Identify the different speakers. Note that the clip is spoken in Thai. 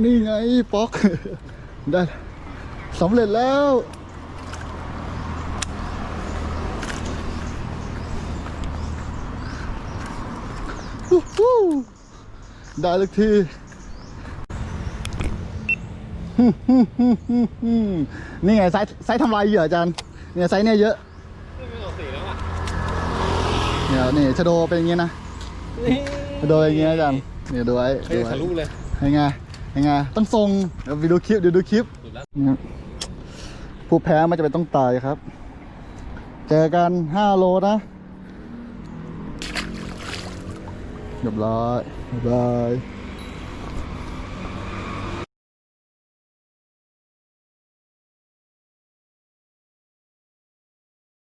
Speaker 1: นี่ไงป๊อก ได้สำเร็จแล้วฮู้ฮู้ได้ลึกทีนี่ไงไซส์ไซส์ทำลายเหยื่ออาจารย์เนี่ยไซส์เนี่ยเยอะ
Speaker 2: ไม่ออกสีแล้วอะ
Speaker 1: เนี่ยนี่ชะโดเป็นอย่างงี้นะ
Speaker 2: นี่
Speaker 1: ชะโดอย่างงี้นะอาจารย์เนี่ยดูไว้
Speaker 2: เฮ้
Speaker 1: ดู
Speaker 2: ย
Speaker 1: ไว้
Speaker 2: ทะลุเลย
Speaker 1: ยังไง ยังไงต้องทรงเดี๋ยวดูคลิปเดี๋ยวดูคลิปผู้แพ้มันจะเป็นต้องตายครับ เจอกันห้าโลนะเรียบร้อยบ๊ายบาย